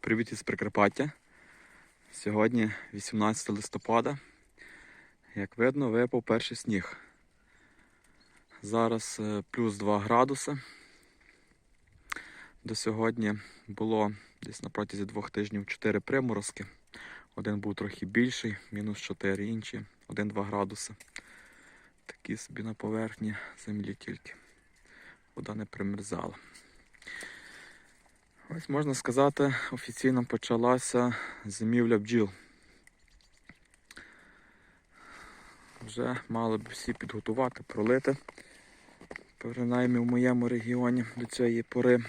Привіт із Прикарпаття. Сьогодні 18 листопада. Як видно, випав перший сніг. Зараз е, плюс 2 градуси. До сьогодні було десь на протязі двох тижнів 4 приморозки. Один був трохи більший, мінус 4 інші, 1-2 градуси. Такі собі на поверхні землі тільки. Вода не примерзала. Ось можна сказати, офіційно почалася зимівля бджіл. Вже мали б всі підготувати, пролити, принаймні в моєму регіоні до цієї пори.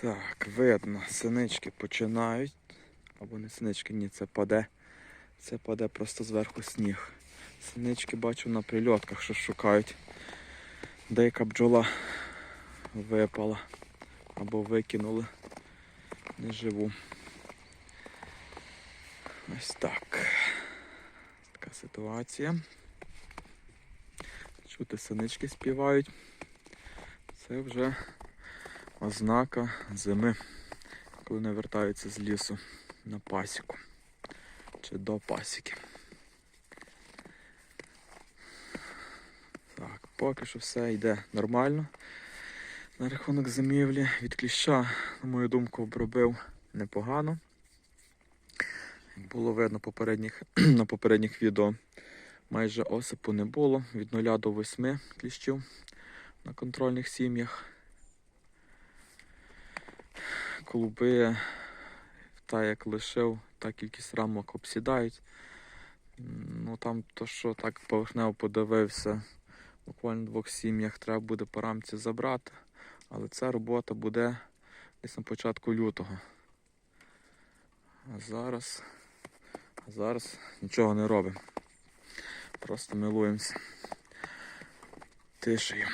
Так, видно, синички починають. Або не синички, ні, це паде. Це паде просто зверху сніг. Синички бачу на прильотках, що шукають. Деяка бджола випала або викинули. Не живу. Ось так. Така ситуація. Чути синички співають. Це вже ознака зими, коли не вертаються з лісу на пасіку чи до пасіки. Так, поки що все йде нормально. На рахунок зимівлі від кліща, на мою думку, обробив непогано. Як було видно попередніх, на попередніх відео, майже осипу не було від 0 до 8 кліщів на контрольних сім'ях. Клуби, та як лишив, та кількість рамок обсідають. Ну там то, що так поверхнево подивився, буквально в двох сім'ях треба буде по рамці забрати. Але ця робота буде десь на початку лютого. А зараз, а зараз нічого не робимо. Просто милуємося тишею.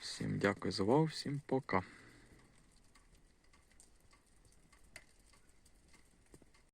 Всім дякую за увагу, всім пока.